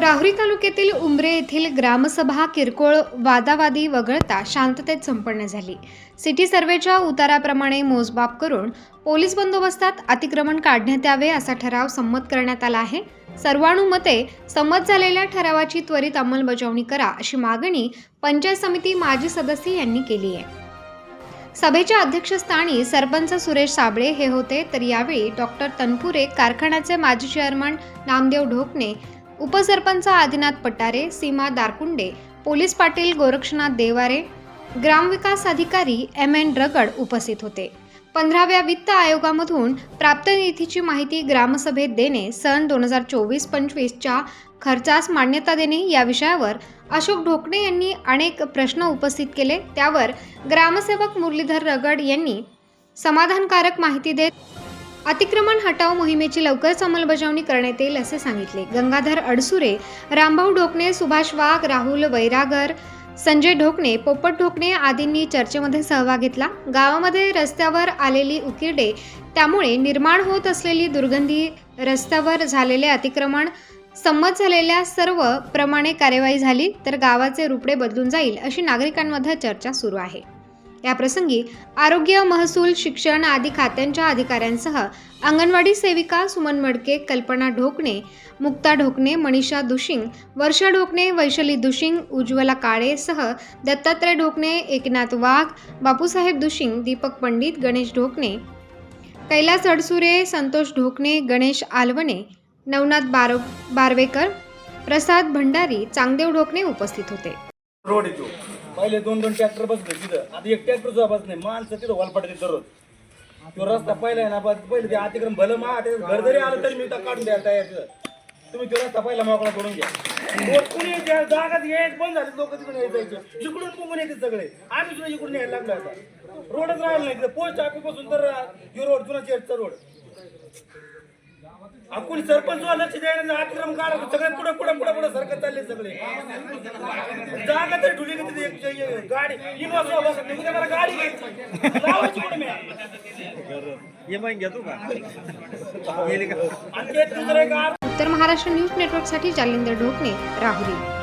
राहुरी तालुक्यातील उमरे येथील ग्रामसभा किरकोळ वादावादी वगळता शांततेत संपन्न झाली. सिटी सर्वेच्या उताराप्रमाणे मोजमाप करून पोलीस बंदोबस्तात अतिक्रमण काढण्यात यावे असा ठराव संमत करण्यात आला आहे. सर्वानुमते संमत झालेल्या ठरावाची त्वरित अंमलबजावणी करा अशी मागणी पंचायत समिती माजी सदस्य यांनी केली आहे. सभेच्या अध्यक्षस्थानी सरपंच सुरेश साबळे हे होते. तर यावेळी डॉक्टर तनपुरे कारखान्याचे माजी चेअरमन नामदेव ढोकणे उपसरपंच आदिनाथ पटारे सीमा दारकुंडे पोलीस पाटील गोरक्षनाथ देवारे ग्रामविकास अधिकारी एम एन रगड उपस्थित होते. पंधराव्या वित्त आयोगामधून प्राप्त निधीची माहिती ग्रामसभेत देणे सन दोन हजार चोवीस पंचवीसच्या खर्चास मान्यता देणे या विषयावर अशोक ढोकणे यांनी अनेक प्रश्न उपस्थित केले. त्यावर ग्रामसेवक मुरलीधर रगड यांनी समाधानकारक माहिती देत अतिक्रमण हटाव मोहिमेची लवकरच अंमलबजावणी करण्यात येईल असे सांगितले. गंगाधर अडसुरे रामभाऊ ढोकणे सुभाष वाघ राहुल वैरागर संजय ढोकणे पोपट ढोकणे आदींनी चर्चेमध्ये सहभाग घेतला. गावामध्ये रस्त्यावर आलेली उकिरडे त्यामुळे निर्माण होत असलेली दुर्गंधी रस्त्यावर झालेले अतिक्रमण संमत झालेल्या सर्व प्रमाणे कार्यवाही झाली तर गावाचे रुपडे बदलून जाईल अशी नागरिकांमध्ये चर्चा सुरू आहे. याप्रसंगी आरोग्य महसूल शिक्षण आदी खात्यांच्या अधिकाऱ्यांसह अंगणवाडी सेविका सुमन मडके कल्पना ढोकणे मुक्ता ढोकणे मनीषा दुशिंग वर्षा ढोकणे वैशाली दुशिंग उज्ज्वला काळे सह दत्तात्रय ढोकणे एकनाथ वाघ बापूसाहेब दुशिंग दीपक पंडित गणेश ढोकणे कैलास अडसुरे संतोष ढोकणे गणेश आलवणे नवनाथ बार बारवेकर प्रसाद भंडारी चांगदेव ढोकणे उपस्थित होते. पहिले दोन दोन ट्रॅक्टर बसले तिथं. आता एक ट्रॅक्टर सुद्धा बस नाही. माणसं तिथं वालपाट दररोज. तो रस्ता पहिला आहे ना बस पहिले ते अतिक्रम भलं मा ते घर जरी आलं तरी मी तर काढून द्यायला तयार तुम्ही तो रस्ता पहिला मोकळा करून घ्या. रोड कुणी त्या जागात यायच बंद झाले लोक तिकडे यायचं. इकडून बघून येते सगळे. आम्ही सुद्धा इकडून यायला लागलो आता. रोडच राहिला नाही पोस्ट ऑफिसपासून तर ही रोड जुना चेटचा रोड. कोणी सरपंच लक्ष द्यायला अतिक्रम काढा सगळे पुढे पुढे पुढे पुढे सरकत चालले सगळे. जागा तरी ठुली गाडी इनोवा सुद्धा बसत नाही. उद्या मला गाडी घ्यायची लावायची कुठे मी? आणि ते दुसरं एक उत्तर महाराष्ट्र न्यूज नेटवर्कसाठी जालिंदर ढोकणे राहुरी.